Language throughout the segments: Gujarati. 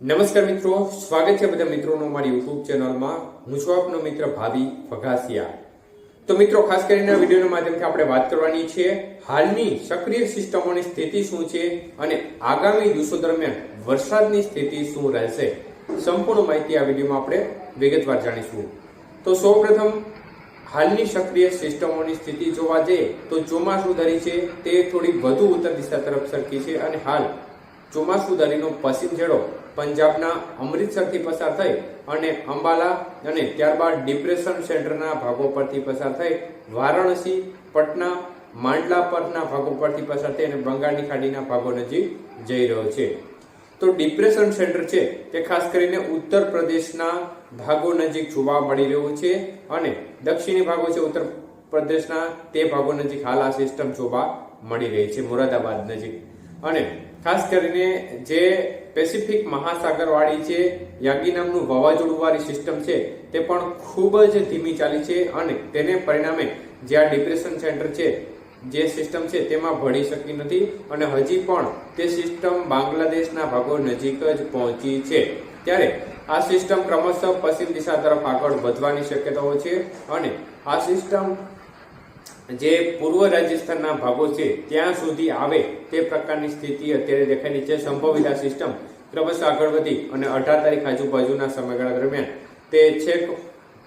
નમસ્કાર મિત્રો, સ્વાગત છે બધા મિત્રોનો મારી યુટ્યુબ ચેનલમાં. હું છું આપનો મિત્ર ભાવિ ફગાસિયા તો મિત્રો, ખાસ કરીને વિડીયોના માધ્યમથી આપણે વાત કરવાની છે, હાલની સક્રિય સિસ્ટમોની સ્થિતિ શું છે અને આગામી દિવસો દરમિયાન વરસાદની સ્થિતિ શું રહેશે, સંપૂર્ણ માહિતી આ વિડીયોમાં આપણે વિગતવાર જાણીશું. તો સૌપ્રથમ, હાલની સક્રિય સિસ્ટમોની સ્થિતિ જોવા જઈએ તો ચોમાસું ધરી છે, તે થોડી વધુ ઉત્તર દિશા તરફ સરકી છે અને હાલ ચોમાસું ધરીનો પશ્ચિમ છેડો પંજાબના અમૃતસરથી પસાર થઈ અને અંબાલા અને ત્યારબાદ ડિપ્રેશન સેન્ટરના ભાગો પરથી પસાર થઈ વારાણસી, પટના, માંડલા પરના ભાગો પરથી પસાર થઈ અને બંગાળની ખાડીના ભાગો નજીક જઈ રહ્યો છે. તો ડિપ્રેશન સેન્ટર છે તે ખાસ કરીને ઉત્તર પ્રદેશના ભાગો નજીક જોવા મળી રહ્યું છે અને દક્ષિણી ભાગો છે ઉત્તર પ્રદેશના તે ભાગો નજીક હાલ આ સિસ્ટમ જોવા મળી રહી છે, મુરાદાબાદ નજીક. અને ખાસ કરીને જે પેસિફિક મહાસાગરવાળી છે યાગી નામનું વાવાઝોડુંવાળી સિસ્ટમ છે, તે પણ ખૂબ જ ધીમી ચાલી છે અને તેને પરિણામે જે આ ડિપ્રેશન સેન્ટર છે, જે સિસ્ટમ છે, તેમાં ભળી શકી નથી અને હજી પણ તે સિસ્ટમ બાંગ્લાદેશના ભાગો નજીક જ પહોંચી છે. ત્યારે આ સિસ્ટમ ક્રમશઃ પશ્ચિમ દિશા તરફ આગળ વધવાની શક્યતાઓ છે અને આ સિસ્ટમ જે પૂર્વ રાજસ્થાનના ભાગો છે, ત્યાં સુધી આવે તે પ્રકારની સ્થિતિ અત્યારે દેખાયેલી છે. સંભવિત સિસ્ટમ ક્રમશઃ આગળ વધી અને અઢાર તારીખ આજુબાજુના સમયગાળા દરમિયાન તે છેક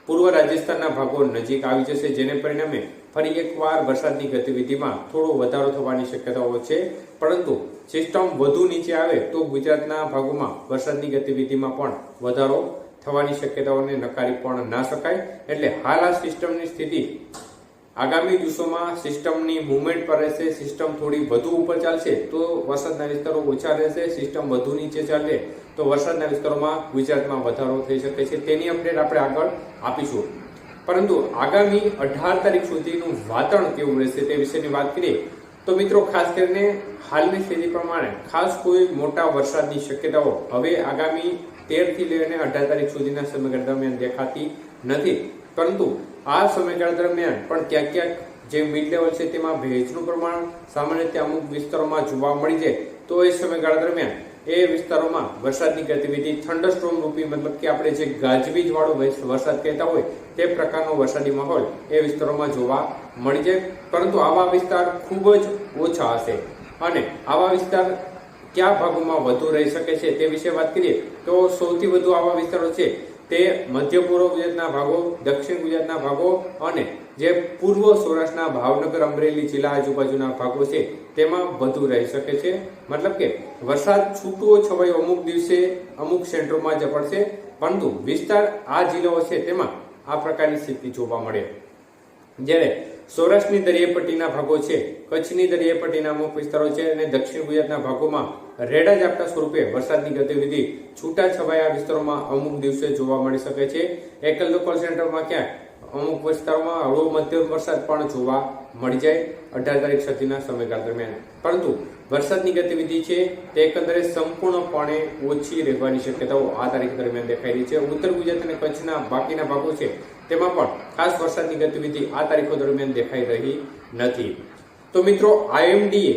પૂર્વ રાજસ્થાનના ભાગો નજીક આવી જશે, જેને પરિણામે ફરી એકવાર વરસાદની ગતિવિધિમાં થોડો વધારો થવાની શક્યતાઓ છે. પરંતુ સિસ્ટમ વધુ નીચે આવે તો ગુજરાતના ભાગોમાં વરસાદની ગતિવિધિમાં પણ વધારો થવાની શક્યતાઓને નકારી પણ ના શકાય. એટલે હાલ આ સિસ્ટમની સ્થિતિ આગામી દિવસોમાં સિસ્ટમની મુવમેન્ટ પર રહેશે, સિસ્ટમ થોડી વધુ ઉપર ચાલશે, તો વરસાદના વિસ્તારો ઓછા રહેશે, સિસ્ટમ વધુ નીચે ચાલે તો વરસાદના વિસ્તારોમાં ગુજરાતમાં વધારો થઈ શકે છે. તેની અપડેટ આપણે આગળ આપીશું. પરંતુ આગામી અઢાર તારીખ સુધીનું વાતાવરણ કેવું રહેશે તે વિશેની વાત કરીએ, તો મિત્રો ખાસ કરીને હાલની સ્થિતિ પ્રમાણે ખાસ કોઈ મોટા વરસાદની શક્યતાઓ હવે આગામી તેરથી લઈને અઢાર તારીખ સુધીના સમયગાળા દરમિયાન દેખાતી નથી. પરંતુ આ સમયગાળા દરમિયાન પણ ક્યાંક ક્યાંક જે મિડ લેવલ છે તેમાં ભેજનું પ્રમાણ સામાન્ય રીતે અમુક વિસ્તારોમાં જોવા મળી જાય, તો એ સમયગાળા દરમિયાન એ વિસ્તારોમાં વરસાદની ગતિવિધિ થંડરસ્ટોર્મ રૂપી મતલબ કે આપણે જે ગાજવીજ વાળો વરસાદ કહેતા હોય તે પ્રકારનો વરસાદી માહોલ એ વિસ્તારોમાં જોવા મળી જાય, પરંતુ આવા વિસ્તાર ખૂબ જ ઓછા હશે. અને આવા વિસ્તાર કયા ભાગોમાં વધુ રહી શકે છે તે વિશે વાત કરીએ, તો સૌથી વધુ આવા વિસ્તારો છે તે મધ્ય પૂર્વ ગુજરાતના ભાગો, દક્ષિણ ગુજરાતના ભાગો અને જે પૂર્વ સૌરાષ્ટ્રના ભાવનગર, અમરેલી જિલ્લા આજુબાજુના ભાગો છે, તેમાં વધુ રહી શકે છે. મતલબ કે વરસાદ છૂટો છવાયો અમુક દિવસે અમુક સેન્ટરોમાં જ પડશે, પરંતુ વિસ્તાર આ જિલ્લાઓ છે તેમાં આ પ્રકારની સ્થિતિ જોવા મળે. જ્યારે સૌરાષ્ટ્રની દરિયાપટ્ટીના ભાગો છે, કચ્છની દરિયાપટ્ટીના અમુક વિસ્તારો છે અને દક્ષિણ ગુજરાતના ભાગોમાં રેડા ઝાપટા સ્વરૂપે વરસાદની ગતિવિધિ છૂટા છવાયા વિસ્તારોમાં અમુક દિવસે જોવા મળી શકે છે. એકલ લોકલ સેન્ટરમાં ક્યાંક અમુક વિસ્તારોમાં હળવો મધ્યમ વરસાદ પણ જોવા મળી જાય અઢાર તારીખ સુધીના સમયગાળા દરમિયાન. પરંતુ વરસાદની ગતિવિધિ છે તે એકંદરે સંપૂર્ણપણે ઓછી રહેવાની શક્યતાઓ આ તારીખ દરમિયાન દેખાઈ રહી છે. ઉત્તર ગુજરાત અને કચ્છના બાકીના ભાગો છે તેમાં પણ ખાસ વરસાદની ગતિવિધિ આ તારીખો દરમિયાન દેખાઈ રહી નથી. તો મિત્રો આઈએમડીએ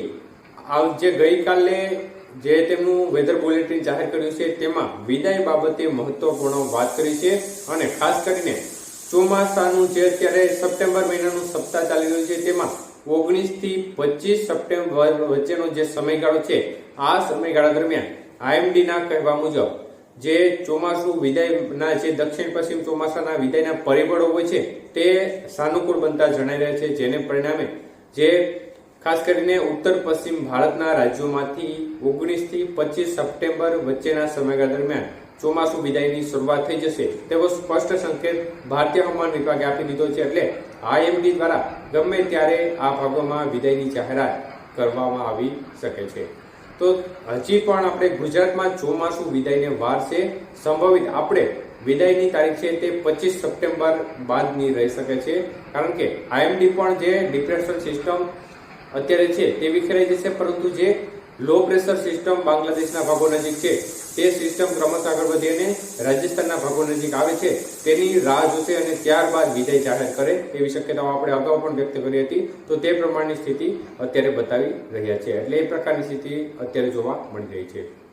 જે ગઈકાલે જે તેમનું વેધર બુલેટિન જાહેર કર્યું છે, તેમાં વિદાય બાબતે મહત્વપૂર્ણ વાત કરી છે અને ખાસ કરીને ચોમાસાનું જે અત્યારે સપ્ટેમ્બર મહિનાનું સપ્તાહ ચાલી રહ્યું છે, તેમાં ઓગણીસથી પચીસ સપ્ટેમ્બર વચ્ચેનો જે સમયગાળો છે, આ સમયગાળા દરમિયાન આઈએમડીના કહેવા મુજબ જે ચોમાસું વિદાયના, જે દક્ષિણ પશ્ચિમ ચોમાસાના વિદાયના પરિબળો હોય છે, તે સાનુકૂળ બનતા જણાઈ રહ્યા છે. જેને પરિણામે જે ખાસ કરીને ઉત્તર પશ્ચિમ ભારતના રાજ્યોમાંથી ઓગણીસથી પચીસ સપ્ટેમ્બર વચ્ચેના સમયગાળા દરમિયાન ચોમાસું વિદાયની શરૂઆત થઈ જશે. તેવો સ્પષ્ટ સંકેત ભારતીય હવામાન વિભાગે આપી દીધો છે. એટલે આઈએમડી દ્વારા ગમે ત્યારે આ ભાગોમાં વિદાયની જાહેરાત કરવામાં આવી શકે છે. તો હજી પણ આપણે ગુજરાતમાં ચોમાસું વિદાયને વાર છે. સંભવિત આપણે વિદાયની તારીખ છે તે પચીસ સપ્ટેમ્બર બાદની રહી શકે છે. કારણ કે આઈએમડી પણ જે ડિપ્રેશન સિસ્ટમ અત્યારે છે તે વિખેરાઈ જશે, પરંતુ જે લો પ્રેશર સિસ્ટમ બાંગ્લાદેશના ભાગો નજીક છે તે સિસ્ટમ ક્રમશ આગળ વધી અને રાજસ્થાનના ભાગો નજીક આવે છે. તેની રાહ જોશે અને ત્યારબાદ વિજય જાહેર કરે એવી શક્યતાઓ આપણે અગાઉ પણ વ્યક્ત કરી હતી. તો તે પ્રમાણની સ્થિતિ અત્યારે બતાવી રહ્યા છે. એટલે એ પ્રકારની સ્થિતિ અત્યારે જોવા મળી રહી છે.